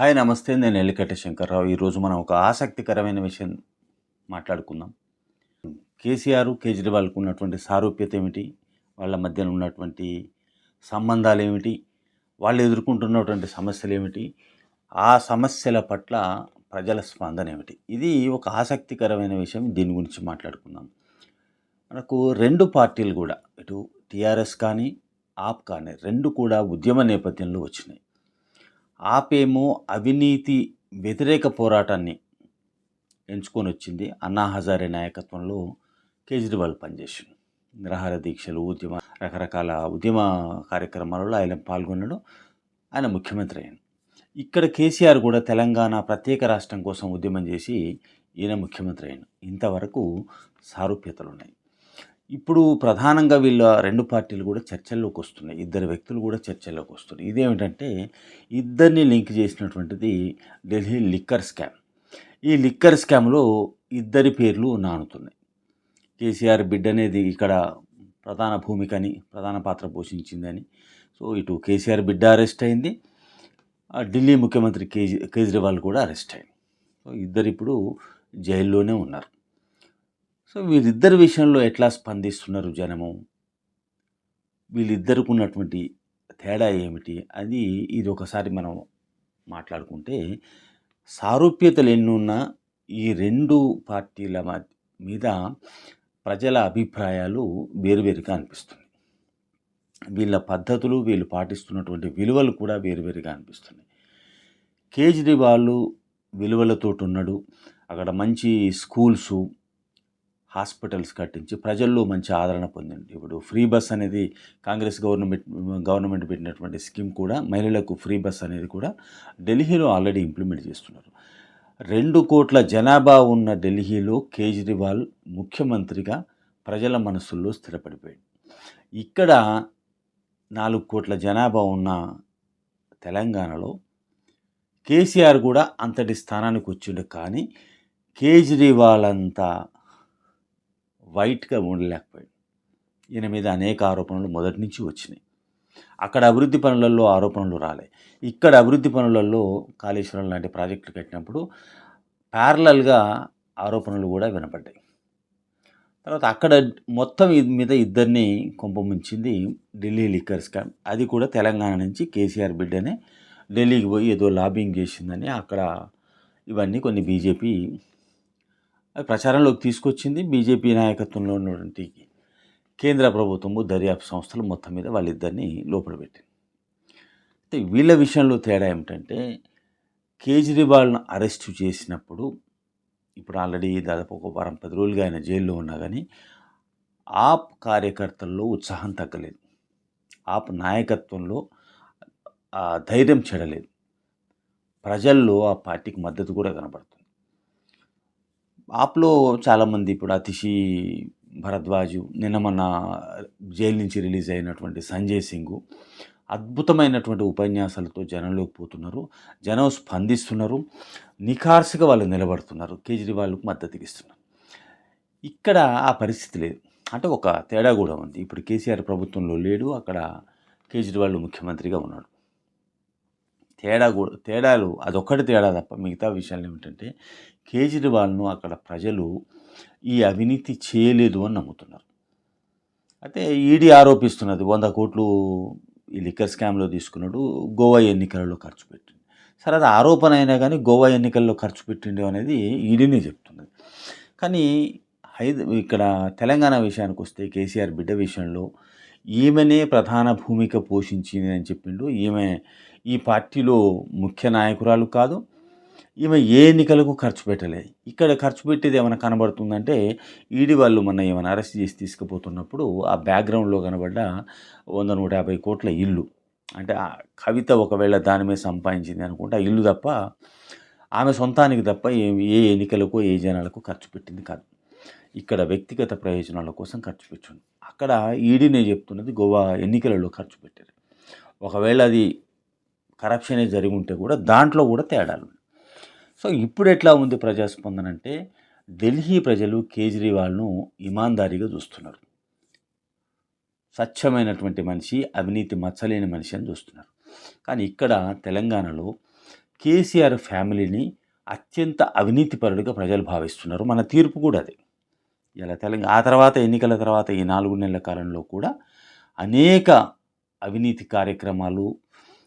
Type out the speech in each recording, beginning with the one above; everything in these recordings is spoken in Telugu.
హాయ్ నమస్తే. నేను ఎల్లికట్ట శంకర్రావు. ఈరోజు మనం ఒక ఆసక్తికరమైన విషయం మాట్లాడుకుందాం. కేసీఆర్ కేజ్రీవాల్కు ఉన్నటువంటి సారూప్యత ఏమిటి? వాళ్ళ మధ్యన ఉన్నటువంటి సంబంధాలు ఏమిటి? వాళ్ళు ఎదుర్కొంటున్నటువంటి సమస్యలు ఏమిటి? ఆ సమస్యల పట్ల ప్రజల స్పందన ఏమిటి? ఇది ఒక ఆసక్తికరమైన విషయం. దీని గురించి మాట్లాడుకుందాం. మనకు రెండు పార్టీలు కూడా ఇటు టీఆర్ఎస్ కానీ ఆప్ కానీ రెండు కూడా ఉద్యమ నేపథ్యంలో వచ్చినాయి. ఆపేమో అవినీతి వ్యతిరేక పోరాటాన్ని ఎంచుకొని వచ్చింది అన్నా హజారే నాయకత్వంలో కేజ్రీవాల్ పనిచేసిండు. నిరాహార దీక్షలు ఉద్యమ రకరకాల ఉద్యమ కార్యక్రమాలలో ఆయన పాల్గొన్నాడు. ఆయన ముఖ్యమంత్రి అయ్యాను ఇక్కడ కేసీఆర్ కూడా తెలంగాణ ప్రత్యేక రాష్ట్రం కోసం ఉద్యమం చేసి ఈయన ముఖ్యమంత్రి అయ్యాను ఇంతవరకు సారూప్యతలు ఉన్నాయి ఇప్పుడు ప్రధానంగా వీళ్ళ రెండు పార్టీలు కూడా చర్చల్లోకి వస్తున్నాయి. ఇద్దరు వ్యక్తులు కూడా చర్చల్లోకి వస్తున్నాయి. ఇదేమిటంటే ఇద్దరిని లింక్ చేసినటువంటిది ఢిల్లీ లిక్కర్ స్కామ్. ఈ లిక్కర్ స్కామ్లో ఇద్దరి పేర్లు నానుతున్నాయి. కేసీఆర్ బిడ్డ అనేది ఇక్కడ ప్రధాన భూమికని ప్రధాన పాత్ర పోషించిందని. సో ఇటు కేసీఆర్ బిడ్డ అరెస్ట్ అయింది. ఢిల్లీ ముఖ్యమంత్రి కేజీ కేజ్రీవాల్ కూడా అరెస్ట్ అయింది. సో ఇద్దరు ఇప్పుడు జైల్లోనే ఉన్నారు. సో వీరిద్దరి విషయంలో ఎట్లా స్పందిస్తున్నారు జనము? వీళ్ళిద్దరికి ఉన్నటువంటి తేడా ఏమిటి? అది ఇది ఒకసారి మనం మాట్లాడుకుంటే సారూప్యతలు ఎన్నున్నా ఈ రెండు పార్టీల మధ్య మీద ప్రజల అభిప్రాయాలు వేరువేరుగా అనిపిస్తుంది. వీళ్ళ పద్ధతులు వీళ్ళు పాటిస్తున్నటువంటి విలువలు కూడా వేరువేరుగా అనిపిస్తున్నాయి కేజ్రీవాల్ విలువలతో ఉన్నాడు. అక్కడ మంచి స్కూల్సు హాస్పిటల్స్ కట్టించి ప్రజల్లో మంచి ఆదరణ పొందింది. ఇప్పుడు ఫ్రీ బస్ అనేది కాంగ్రెస్ గవర్నమెంట్ గవర్నమెంట్ పెట్టినటువంటి స్కీమ్ కూడా మహిళలకు ఫ్రీ బస్ అనేది కూడా ఢిల్లీలో ఆల్రెడీ ఇంప్లిమెంట్ చేస్తున్నారు. రెండు కోట్ల జనాభా ఉన్న ఢిల్లీలో కేజ్రీవాల్ ముఖ్యమంత్రిగా ప్రజల మనసుల్లో స్థిరపడిపోయాడు. ఇక్కడ నాలుగు కోట్ల జనాభా ఉన్న తెలంగాణలో కేసీఆర్ కూడా అంతటి స్థానానికి వచ్చిండు కానీ కేజ్రీవాల్ అంతా వైట్గా ఉండలేకపోయాడు. ఈయన మీద అనేక ఆరోపణలు మొదటి నుంచి వచ్చినాయి. అక్కడ అభివృద్ధి పనులలో ఆరోపణలు రాలే ఇక్కడ అభివృద్ధి పనులలో కాళేశ్వరం లాంటి ప్రాజెక్టులు కట్టినప్పుడు ప్యారలల్గా ఆరోపణలు కూడా వినపడ్డాయి. తర్వాత అక్కడ మొత్తం మీద ఇద్దరిని కొంపముంచింది ఢిల్లీ లిక్కర్ స్కామ్. అది కూడా తెలంగాణ నుంచి కేసీఆర్ బిడ్డనే ఢిల్లీకి పోయి ఏదో లాబింగ్ చేసిందని అక్కడ ఇవన్నీ కొన్ని బీజేపీ అది ప్రచారంలోకి తీసుకొచ్చింది బీజేపీ నాయకత్వంలో ఉన్నటువంటి కేంద్ర ప్రభుత్వము దర్యాప్తు సంస్థలు మొత్తం మీద వాళ్ళిద్దరిని లోపల పెట్టింది. అయితే వీళ్ళ విషయంలో తేడా ఏమిటంటే కేజ్రీవాల్ను అరెస్ట్ చేసినప్పుడు ఇప్పుడు ఆల్రెడీ దాదాపు ఒక వారం పది రోజులుగా ఆయన జైల్లో ఉన్నా కానీ ఆప్ కార్యకర్తల్లో ఉత్సాహం తగ్గలేదు. ఆప్ నాయకత్వంలో ధైర్యం చెడలేదు. ప్రజల్లో ఆ పార్టీకి మద్దతు కూడా కనబడుతుంది ఆప్లో చాలామంది ఇప్పుడు అతిషి భరద్వాజు నిన్న మన జైలు నుంచి రిలీజ్ అయినటువంటి సంజయ్ సింగ్ అద్భుతమైనటువంటి ఉపన్యాసాలతో జనంలోకి పోతున్నారు. జనం స్పందిస్తున్నారు. నిఖార్సుగా వాళ్ళు నిలబడుతున్నారు. కేజ్రీవాల్కు మద్దతు ఇస్తున్నారు. ఇక్కడ ఆ పరిస్థితి లేదు. అంటే ఒక తేడా కూడా ఉంది. ఇప్పుడు కేసీఆర్ ప్రభుత్వంలో లేడు. అక్కడ కేజ్రీవాల్ ముఖ్యమంత్రిగా ఉన్నాడు. తేడా కూడా తేడాలు అదొక్కటి తేడా తప్ప మిగతా విషయాలు ఏమిటంటే కేజ్రీవాల్ను అక్కడ ప్రజలు ఈ అవినీతి చేయలేదు అని నమ్ముతున్నారు. అయితే ఈడీ ఆరోపిస్తున్నది వంద కోట్లు ఈ లిక్కర్ స్కామ్లో తీసుకున్నాడు గోవా ఎన్నికలలో ఖర్చు పెట్టింది సరే అది ఆరోపణ అయినా కానీ గోవా ఎన్నికల్లో ఖర్చు పెట్టిండు అనేది ఈడీనే చెప్తున్నది. కానీ హైద ఇక్కడ తెలంగాణ విషయానికి వస్తే కేసీఆర్ బిడ్డ విషయంలో ఈమెనే ప్రధాన భూమిక పోషించింది అని చెప్పిండు. ఈమె ఈ పార్టీలో ముఖ్య నాయకురాలు కాదు ఈమె ఏ ఎన్నికలకు ఖర్చు పెట్టలేదు ఇక్కడ ఖర్చు పెట్టేది ఏమైనా కనబడుతుందంటే ఈడి వాళ్ళు మొన్న ఏమైనా అరెస్ట్ చేసి తీసుకుపోతున్నప్పుడు ఆ బ్యాక్గ్రౌండ్లో కనబడ్డ వంద నూట యాభై కోట్ల ఇల్లు. అంటే ఆ కవిత ఒకవేళ దాని మీద సంపాదించింది అనుకుంటే ఆ ఇల్లు తప్ప ఆమె సొంతానికి తప్ప ఏ ఏ ఎన్నికలకు ఏ జనాలకు ఖర్చు పెట్టింది కాదు. ఇక్కడ వ్యక్తిగత ప్రయోజనాల కోసం ఖర్చు పెట్టండి. అక్కడ ఈడీనే చెప్తున్నది గోవా ఎన్నికలలో ఖర్చు పెట్టారు. ఒకవేళ అది కరప్షనే జరిగి ఉంటే కూడా దాంట్లో కూడా తేడాలు సో ఇప్పుడు ఎట్లా ఉంది ప్రజాస్పందన అంటే ఢిల్లీ ప్రజలు కేజ్రీవాల్ను ఇమాందారీగా చూస్తున్నారు. స్వచ్ఛమైనటువంటి మనిషి అవినీతి మచ్చలేని మనిషి అని చూస్తున్నారు. కానీ ఇక్కడ తెలంగాణలో కేసీఆర్ ఫ్యామిలీని అత్యంత అవినీతిపరుడిగా ప్రజలు భావిస్తున్నారు. మన తీర్పు కూడా అది. ఇలా తెలంగాణ ఆ తర్వాత ఎన్నికల తర్వాత ఈ నాలుగు నెలల కాలంలో కూడా అనేక అవినీతి కార్యక్రమాలు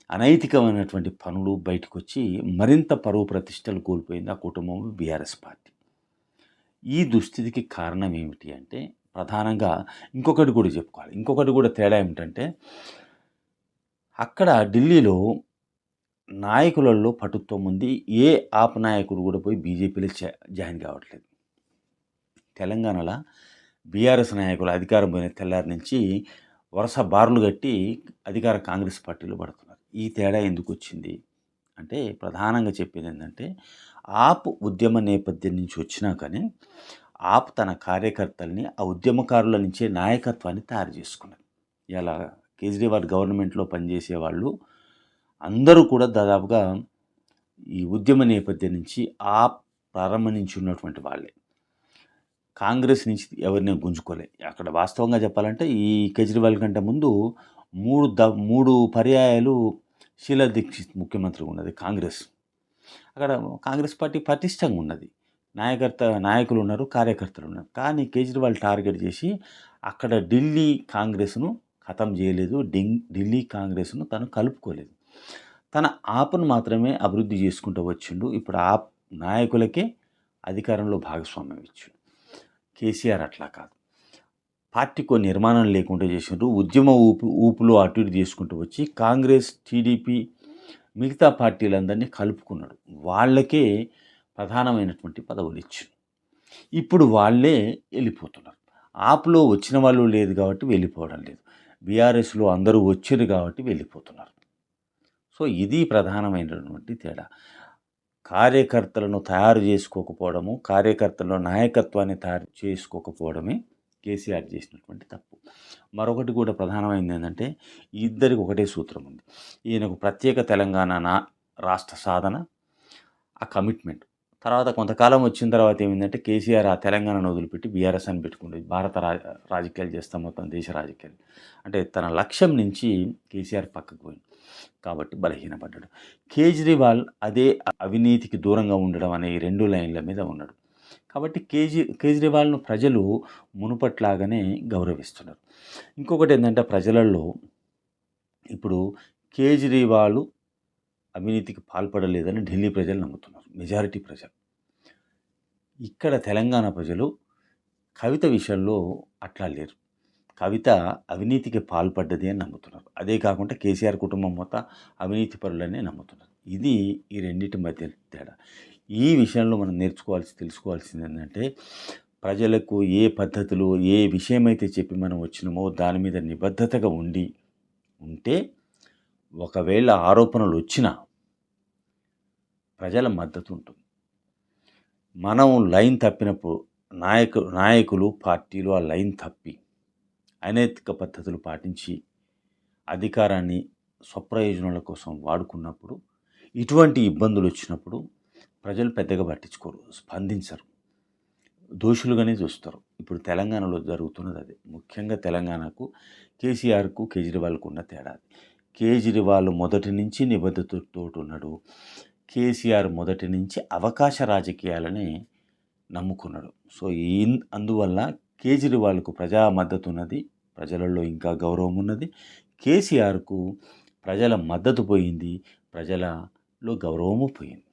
అనైతికమైనటువంటి పనులు బయటకు వచ్చి మరింత పరువు ప్రతిష్టలు కోల్పోయింది ఆ కుటుంబం బీఆర్ఎస్ పార్టీ. ఈ దుస్థితికి కారణం ఏమిటి అంటే ప్రధానంగా ఇంకొకటి కూడా చెప్పుకోవాలి. ఇంకొకటి కూడా తేడా ఏమిటంటే అక్కడ ఢిల్లీలో నాయకులలో పటుత్వం ఉంది. ఏ ఆప్ నాయకుడు కూడా పోయి బీజేపీలో జాయిన్ కావట్లేదు. తెలంగాణలో బీఆర్ఎస్ నాయకులు అధికారం పోయిన తెల్లారి నుంచి వరుస బారులు కట్టి అధికార కాంగ్రెస్ పార్టీలు పడుతున్నారు. ఈ తేడా ఎందుకు వచ్చింది? అంటే ప్రధానంగా చెప్పేది ఏంటంటే ఆప్ ఉద్యమ నేపథ్యం నుంచి వచ్చినా కానీ ఆప్ తన కార్యకర్తల్ని ఆ ఉద్యమకారుల నుంచే నాయకత్వాన్ని తయారు చేసుకున్నది ఇలా కేజ్రీవాల్ గవర్నమెంట్లో పనిచేసే వాళ్ళు అందరూ కూడా దాదాపుగా ఈ ఉద్యమ నేపథ్యం నుంచి ఆప్ ప్రారంభించి నుంచి ఉన్నటువంటి వాళ్ళే. కాంగ్రెస్ నుంచి ఎవరిని గుంజుకోలే. అక్కడ వాస్తవంగా చెప్పాలంటే ఈ కేజ్రీవాల్ కంటే ముందు మూడు ద మూడు పర్యాయాలు శీలా దీక్షిత్ ముఖ్యమంత్రి ఉన్నది కాంగ్రెస్. అక్కడ కాంగ్రెస్ పార్టీ పటిష్టంగా ఉన్నది. నాయకర్త నాయకులు ఉన్నారు కార్యకర్తలు ఉన్నారు. కానీ కేజ్రీవాల్ టార్గెట్ చేసి అక్కడ ఢిల్లీ కాంగ్రెస్ను ఖతం చేయలేదు. ఢిల్లీ కాంగ్రెస్ను తను కలుపుకోలేదు. తన ఆపను మాత్రమే అభివృద్ధి చేసుకుంటూ వచ్చిండు. ఇప్పుడు ఆ నాయకులకే అధికారంలో భాగస్వామ్యం ఇచ్చిండు. కేసీఆర్ అట్లా కాదు. పార్టీకో నిర్మాణం లేకుండా చేసిండ్రు. ఉద్యమ ఊపు ఊపులో అటు ఇటు చేసుకుంటూ వచ్చి కాంగ్రెస్ టీడీపీ మిగతా పార్టీలందరినీ కలుపుకున్నాడు. వాళ్ళకే ప్రధానమైనటువంటి పదవులు ఇచ్చారు ఇప్పుడు వాళ్ళే వెళ్ళిపోతున్నారు. ఆప్లో వచ్చిన వాళ్ళు లేదు కాబట్టి వెళ్ళిపోవడం లేదు. బీఆర్ఎస్లో అందరూ వచ్చారు కాబట్టి వెళ్ళిపోతున్నారు. సో ఇది ప్రధానమైనటువంటి తేడా. కార్యకర్తలను తయారు చేసుకోకపోవడము కార్యకర్తల్లో నాయకత్వాన్ని తయారు చేసుకోకపోవడమే కేసీఆర్ చేసినటువంటి తప్పు. మరొకటి కూడా ప్రధానమైనది ఏంటంటే ఇద్దరికి ఒకటే సూత్రం ఉంది. ఈయనకు ప్రత్యేక తెలంగాణ నా రాష్ట్ర సాధన ఆ కమిట్మెంట్. తర్వాత కొంతకాలం వచ్చిన తర్వాత ఏమైందంటే కేసీఆర్ ఆ తెలంగాణను వదిలిపెట్టి బీఆర్ఎస్ అని పెట్టుకుంటుంది భారత రా రాజకీయాలు చేస్తాం మొత్తం దేశ రాజకీయాలు. అంటే తన లక్ష్యం నుంచి కేసీఆర్ పక్కకు పోయింది కాబట్టి బలహీనపడ్డాడు. కేజ్రీవాల్ అదే అవినీతికి దూరంగా ఉండడం అనే రెండు లైన్ల మీద ఉన్నాడు. కాబట్టి కేజీ కేజ్రీవాల్ను ప్రజలు మునుపట్లాగానే గౌరవిస్తున్నారు. ఇంకొకటి ఏంటంటే ప్రజలలో ఇప్పుడు కేజ్రీవాల్ అవినీతికి పాల్పడలేదని ఢిల్లీ ప్రజలు నమ్ముతున్నారు. మెజారిటీ ప్రజలు. ఇక్కడ తెలంగాణ ప్రజలు కవిత విషయంలో అట్లా లేరు. కవిత అవినీతికి పాల్పడ్డది అని నమ్ముతున్నారు. అదే కాకుండా కేసీఆర్ కుటుంబం మొత్తం అవినీతి పరులనే నమ్ముతున్నారు. ఇది ఈ రెండింటి మధ్య తేడా. ఈ విషయంలో మనం నేర్చుకోవాల్సి తెలుసుకోవాల్సింది ఏంటంటే ప్రజలకు ఏ పద్ధతులు ఏ విషయమైతే చెప్పి మనం వచ్చినామో దాని మీద నిబద్ధతగా ఉండి ఉంటే ఒకవేళ ఆరోపణలు వచ్చినా ప్రజల మద్దతు ఉంటుంది. మనం లైన్ తప్పినప్పుడు నాయకు నాయకులు పార్టీలు ఆ లైన్ తప్పి అనైతిక పద్ధతులు పాటించి అధికారాన్ని స్వప్రయోజనాల కోసం వాడుకున్నప్పుడు ఇటువంటి ఇబ్బందులు వచ్చినప్పుడు ప్రజలు పెద్దగా పట్టించుకోరు స్పందించరు. దోషులుగానే చూస్తారు. ఇప్పుడు తెలంగాణలో జరుగుతున్నది అదే. ముఖ్యంగా తెలంగాణకు కేసీఆర్కు కేజ్రీవాల్కు ఉన్న తేడా కేజ్రీవాల్ మొదటి నుంచి నిబద్ధతతో ఉన్నాడు. కేసీఆర్ మొదటి నుంచి అవకాశ రాజకీయాలని నమ్ముకున్నాడు. సో ఈ అందువల్ల కేజ్రీవాల్కు ప్రజా మద్దతు ఉన్నది ప్రజలలో ఇంకా గౌరవం ఉన్నది కేసీఆర్కు ప్రజల మద్దతు పోయింది ప్రజలలో గౌరవము పోయింది.